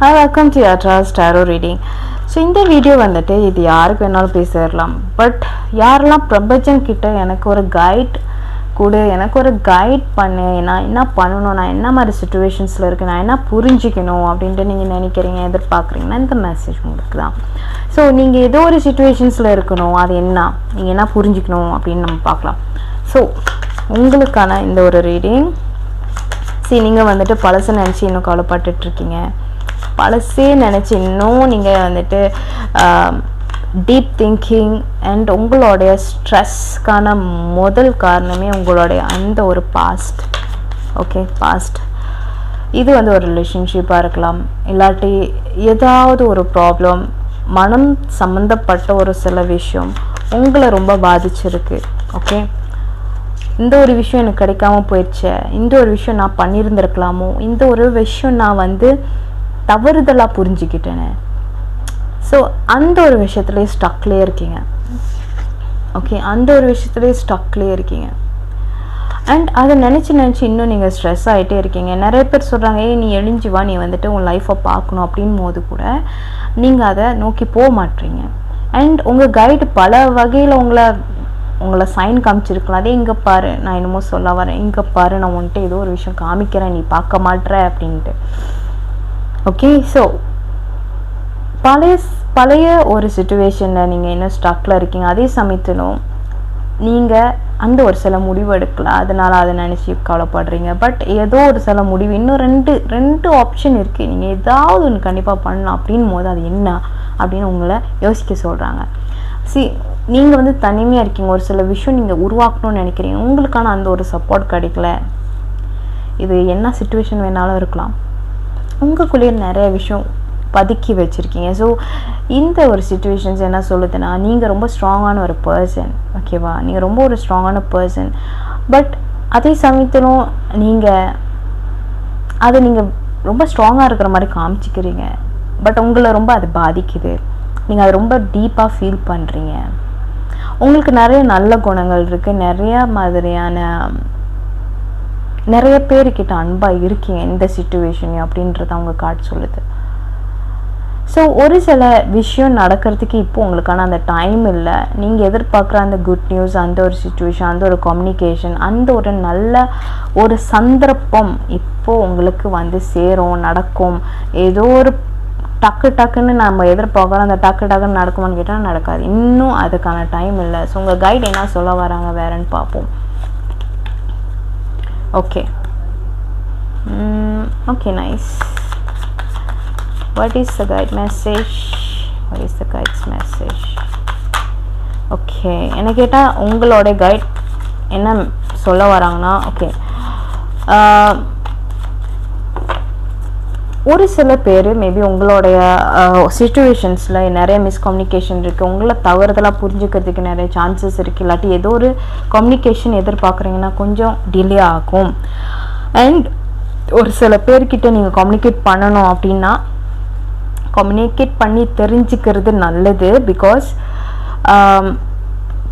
Hi welcome to Yatra tarot reading so இந்த video வந்துட்டு இது யாருக்கு வேணாலும் பேசிடலாம். பட் யாரெல்லாம் பிரபஞ்சன் கிட்ட எனக்கு ஒரு கைட் கொடு எனக்கு ஒரு கைட் பண்ணு நான் என்ன பண்ணணும் நான் என்ன மாதிரி சுச்சுவேஷன்ஸில் இருக்குது நான் என்ன புரிஞ்சுக்கணும் அப்படின்ட்டு நீங்கள் நினைக்கிறீங்க எதிர்பார்க்குறீங்கன்னா இந்த மெசேஜ் உங்களுக்கு தான். ஸோ நீங்கள் ஏதோ ஒரு சுச்சுவேஷன்ஸில் இருக்கணும் அது என்ன நீங்கள் என்ன புரிஞ்சுக்கணும் அப்படின்னு நம்ம பார்க்கலாம். ஸோ உங்களுக்கான இந்த ஒரு ரீடிங் சரி நீங்கள் வந்துட்டு பழசை நினச்சி இன்னும் கவலைப்பட்டுட்டு இருக்கீங்க. பழசே நினச்சி இன்னும் நீங்கள் வந்துட்டு டீப் திங்கிங் அண்ட் உங்களுடைய ஸ்ட்ரெஸ்க்கான முதல் காரணமே உங்களுடைய அந்த ஒரு பாஸ்ட் ஓகே பாஸ்ட் இது வந்து ஒரு ரிலேஷன்ஷிப்பாக இருக்கலாம். இல்லாட்டி ஏதாவது ஒரு ப்ராப்ளம் மனம் சம்மந்தப்பட்ட ஒரு சில விஷயம் உங்களை ரொம்ப பாதிச்சிருக்கு. ஓகே இந்த ஒரு விஷயம் எனக்கு கிடைக்காம போயிடுச்சே. இந்த ஒரு விஷயம் நான் பண்ணியிருந்திருக்கலாமோ? இந்த ஒரு விஷயம் நான் வந்து தவறுதலாக புரிஞ்சுக்கிட்டேனே. ஸோ அந்த ஒரு விஷயத்துலேயே ஸ்டக்லேயே இருக்கீங்க. ஓகே அந்த ஒரு விஷயத்துலேயே ஸ்டக்லேயே இருக்கீங்க. அண்ட் அதை நினச்சி நினச்சி இன்னும் நீங்கள் ஸ்ட்ரெஸ் ஆகிட்டே இருக்கீங்க. நிறைய பேர் சொல்கிறாங்க ஏய் நீ எழிஞ்சு வா நீ வந்துட்டு உன் லைஃப்பை பார்க்கணும் அப்படின் போது கூட நீங்கள் அதை நோக்கி போக மாட்டீங்க. அண்ட் உங்கள் கைடு பல வகையில் உங்களை உங்களை சைன் காமிச்சிருக்கலாம். அதே இங்கே பாரு நான் என்னமோ சொல்ல வரேன். இங்கே பாரு நான் உன்ட்டு ஏதோ ஒரு விஷயம் காமிக்கிறேன். நீ பார்க்க மாட்ற அப்படின்ட்டு. ஓகே ஸோ பழைய பழைய ஒரு சுச்சுவேஷனில் நீங்கள் இன்னும் ஸ்டக்கில் இருக்கீங்க அதே சமயத்திலும் நீங்கள் அந்த ஒரு சில முடிவு எடுக்கல அதனால் அதை நினச்சி கவலைப்படுறீங்க. பட் ஏதோ ஒரு சில முடிவு இன்னும் ரெண்டு ரெண்டு ஆப்ஷன் இருக்குது நீங்கள் ஏதாவது ஒன்று கண்டிப்பாக பண்ணலாம் அப்படின் போது அது என்ன அப்படின்னு உங்களை யோசிக்க சொல்கிறாங்க சி நீங்கள் வந்து தனிமையாக இருக்கீங்க ஒரு சில விஷயம் நீங்கள் உருவாக்கணும்னு நினைக்கிறீங்க. உங்களுக்கான அந்த ஒரு சப்போர்ட் கிடைக்கல. இது என்ன சுச்சுவேஷன் வேணாலும் இருக்கலாம். உங்களுக்குள்ளேயே நிறைய விஷயம் பதுக்கி வச்சுருக்கீங்க. ஸோ இந்த ஒரு சுச்சுவேஷன்ஸ் என்ன சொல்லுதுன்னா நீங்கள் ரொம்ப ஸ்ட்ராங்கான ஒரு பர்சன் ஓகேவா நீங்கள் ரொம்ப ஒரு ஸ்ட்ராங்கான பர்சன் பட் அதே சமயத்திலும் நீங்கள் அதை நீங்கள் ரொம்ப ஸ்ட்ராங்காக இருக்கிற மாதிரி காமிச்சிக்கிறீங்க. பட் உங்களை ரொம்ப அது பாதிக்குது. நீங்கள் அதை ரொம்ப டீப்பாக ஃபீல் பண்ணுறீங்க உங்களுக்கு நிறைய நல்ல குணங்கள் இருக்குது நிறையா மாதிரியான நிறைய பேர்கிட்ட அன்பாக இருக்கீங்க எந்த சுச்சுவேஷன் அப்படின்றத அவங்க காட்டு சொல்லுது. ஸோ ஒரு சில விஷயம் நடக்கிறதுக்கு இப்போ உங்களுக்கான அந்த டைம் இல்லை. நீங்கள் எதிர்பார்க்குற அந்த குட் நியூஸ் அந்த ஒரு சுச்சுவேஷன் அந்த ஒரு கம்யூனிகேஷன் அந்த ஒரு நல்ல ஒரு சந்தர்ப்பம் இப்போது உங்களுக்கு வந்து சேரும் நடக்கும். ஏதோ ஒரு டக்கு டக்குன்னு நம்ம எதிர்பார்க்குறோம் அந்த டக்கு டக்குன்னு நடக்குமான்னு கேட்டால் நடக்காது. இன்னும் அதுக்கான டைம் இல்லை. ஸோ உங்கள் கைட் என்ன சொல்ல வராங்க வேறன்னு பார்ப்போம். Okay okay nice what is the guide message what is the guide's message okay என்ன கேட்டால் உங்களோட கைட் என்ன சொல்ல வராங்கன்னா ஓகே ஒரு சில பேர் மேபி உங்களுடைய சுச்சுவேஷன்ஸில் நிறைய மிஸ்கம்யூனிகேஷன் இருக்குது உங்களை தவறுதலாக புரிஞ்சுக்கிறதுக்கு நிறைய சான்சஸ் இருக்குது இல்லாட்டி ஏதோ ஒரு கம்யூனிகேஷன் எதிர்பார்க்குறீங்கன்னா கொஞ்சம் டிலே ஆகும். அண்ட் ஒரு சில பேர்கிட்ட நீங்கள் கம்யூனிகேட் பண்ணணும் அப்படின்னா கம்யூனிகேட் பண்ணி தெரிஞ்சுக்கிறது நல்லது. பிகாஸ்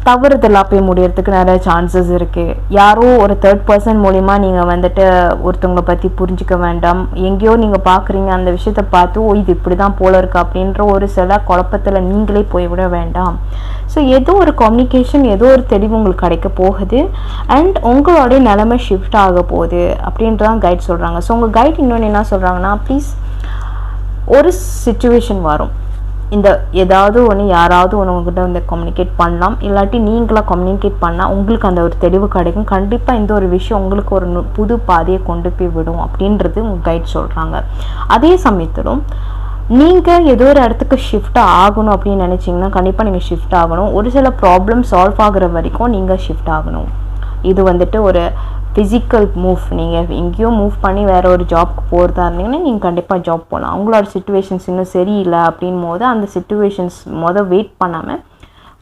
தவறுதலாக போய் முடியறதுக்கு நிறைய சான்சஸ் இருக்குது யாரோ ஒரு தேர்ட் பர்சன் மூலிமா நீங்கள் வந்துட்டு ஒருத்தவங்களை பற்றி புரிஞ்சிக்க வேண்டாம். எங்கேயோ நீங்கள் பார்க்குறீங்க அந்த விஷயத்த பார்த்து ஓ இது இப்படி தான் போல இருக்கு அப்படின்ற ஒரு சில குழப்பத்தில் நீங்களே போய்விட வேண்டாம். ஸோ ஏதோ ஒரு கம்யூனிகேஷன் ஏதோ ஒரு தெளிவு உங்களுக்கு கிடைக்க போகுது. அண்ட் உங்களுடைய நிலைமை ஷிஃப்ட் ஆக போகுது அப்படின்றதான் கைட் சொல்கிறாங்க ஸோ உங்கள் கைட் இன்னொன்று என்ன சொல்கிறாங்கன்னா ப்ளீஸ் ஒரு சுச்சுவேஷன் வரும். இந்த ஏதாவது ஒன்று யாராவது ஒன்று உங்ககிட்ட வந்து கம்யூனிகேட் பண்ணலாம். இல்லாட்டி நீங்களாக கம்யூனிகேட் பண்ணால் உங்களுக்கு அந்த ஒரு தெளிவு கிடைக்கும். கண்டிப்பாக இந்த ஒரு விஷயம் உங்களுக்கு ஒரு புது பாதையை கொண்டு போய் விடும் அப்படின்றது உங்கள் கைட் சொல்கிறாங்க அதே சமயத்திலும் நீங்கள் ஏதோ ஒரு இடத்துக்கு ஷிஃப்ட் ஆகணும் அப்படின்னு நினச்சிங்கன்னா கண்டிப்பாக நீங்கள் ஷிஃப்ட் ஆகணும். ஒரு சில ப்ராப்ளம் சால்வ் ஆகுற வரைக்கும் நீங்கள் ஷிஃப்ட் ஆகணும். இது வந்துட்டு ஒரு ஃபிசிக்கல் மூவ் நீங்கள் எங்கேயோ மூவ் பண்ணி வேறு ஒரு ஜாப்க்கு போகிறதா இருந்தீங்கன்னா நீங்கள் கண்டிப்பாக ஜாப் போகலாம் அவங்களோட சுச்சுவேஷன்ஸ் இன்னும் சரியில்லை அப்படின் போது அந்த சுச்சுவேஷன்ஸ் மொதல் வெயிட் பண்ணாமல்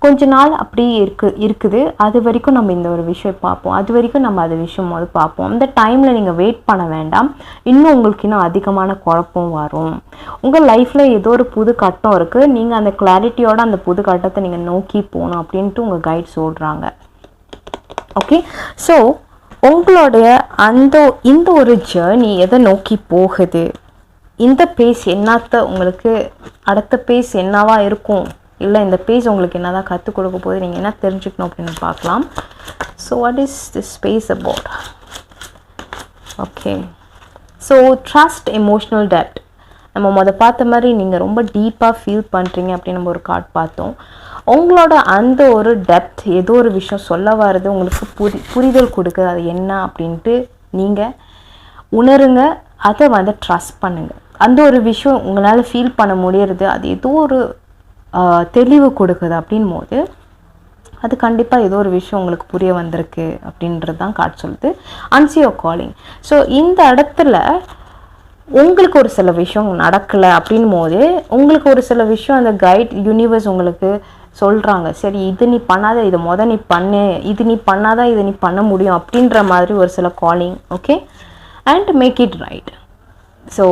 கொஞ்ச நாள் அப்படியே இருக்கு இருக்குது. அது வரைக்கும் நம்ம இந்த ஒரு விஷயம் பார்ப்போம். அது வரைக்கும் நம்ம அது விஷயம் போது பார்ப்போம். அந்த டைமில் நீங்கள் வெயிட் பண்ண வேண்டாம். இன்னும் உங்களுக்கு இன்னும் அதிகமான குழப்பம் வரும். உங்கள் லைஃப்பில் ஏதோ ஒரு புது கட்டம் இருக்குது நீங்கள் அந்த கிளாரிட்டியோட அந்த புது கட்டத்தை நீங்கள் நோக்கி போகணும் அப்படின்ட்டு உங்கள் கைட் சொல்கிறாங்க ஓகே ஸோ உங்களுடைய அந்த இந்த ஒரு ஜேர்னி எதை நோக்கி போகுது? இந்த பேஸ் என்னத்த உங்களுக்கு அடுத்த பேஸ் என்னவா இருக்கும்? இல்லை இந்த பேஸ் உங்களுக்கு என்ன தான் கற்றுக் கொடுக்க போது நீங்கள் என்ன தெரிஞ்சுக்கணும் அப்படின்னு பார்க்கலாம். So what is this space about okay so trust emotional டெப்ட் நம்ம மொதல் பார்த்த மாதிரி நீங்கள் ரொம்ப டீப்பாக ஃபீல் பண்ணுறீங்க அப்படின்னு நம்ம ஒரு கார்டு பார்த்தோம். உங்களோட அந்த ஒரு டெப்த் ஏதோ ஒரு விஷயம் சொல்ல வர்றது உங்களுக்கு புரி புரிதல் கொடுக்குது. அது என்ன அப்படின்ட்டு நீங்கள் உணருங்க. அதை வந்து ட்ரஸ்ட் பண்ணுங்கள் அந்த ஒரு விஷயம் உங்களால் ஃபீல் பண்ண முடியறது அது ஏதோ ஒரு தெளிவு கொடுக்குது அப்படின் போது அது கண்டிப்பாக ஏதோ ஒரு விஷயம் உங்களுக்கு புரிய வந்திருக்கு அப்படின்றது தான் காட் சொல்லுது. அன்சியோ காலிங் ஸோ இந்த இடத்துல உங்களுக்கு ஒரு சில விஷயம் நடக்கலை அப்படின் போது உங்களுக்கு ஒரு சில விஷயம் அந்த கைட் யூனிவர்ஸ் உங்களுக்கு சொல்கிறாங்க சரி இது நீ பண்ணாத இதை முத நீ பண்ணு. இது நீ பண்ணாதான் இதை நீ பண்ண முடியும் அப்படின்ற மாதிரி ஒரு சில calling okay and make it right so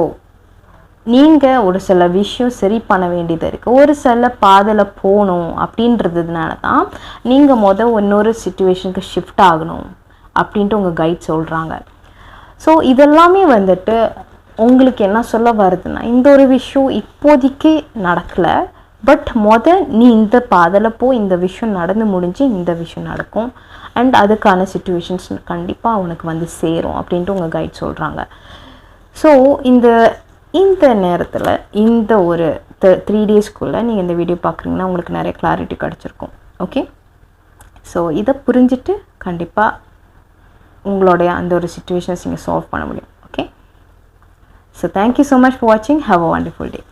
நீங்கள் ஒரு சில விஷயம் சரி பண்ண வேண்டியது இருக்குது ஒரு சில பாதையில் போகணும் அப்படின்றதுனால தான் நீங்கள் மொதல் இன்னொரு சுச்சுவேஷனுக்கு ஷிஃப்ட் ஆகணும் அப்படின்ட்டு உங்கள் கைட் சொல்கிறாங்க ஸோ இதெல்லாமே வந்துட்டு உங்களுக்கு என்ன சொல்ல வருதுன்னா இந்த ஒரு விஷயம் இப்போதைக்கு நடக்கலை. பட் மொதல் நீ இந்த பாதில் போ இந்த விஷயம் நடந்து முடிஞ்சு இந்த விஷயம் நடக்கும். அண்ட் அதுக்கான சுச்சுவேஷன்ஸ் கண்டிப்பாக உனக்கு வந்து சேரும் அப்படின்ட்டு உங்கள் கைட் சொல்கிறாங்க ஸோ இந்த இந்த நேரத்தில் இந்த ஒரு த்ரீ டேஸ்க்குள்ளே நீங்கள் இந்த வீடியோ பார்க்குறீங்கன்னா உங்களுக்கு நிறைய கிளாரிட்டி கிடச்சிருக்கும். ஓகே ஸோ இதை புரிஞ்சுட்டு கண்டிப்பாக உங்களுடைய அந்த ஒரு சுச்சுவேஷன்ஸ் நீங்கள் சால்வ் பண்ண முடியும். Okay so thank you so much for வாட்சிங் ஹாவ் அ வண்டர்ஃபுல் டே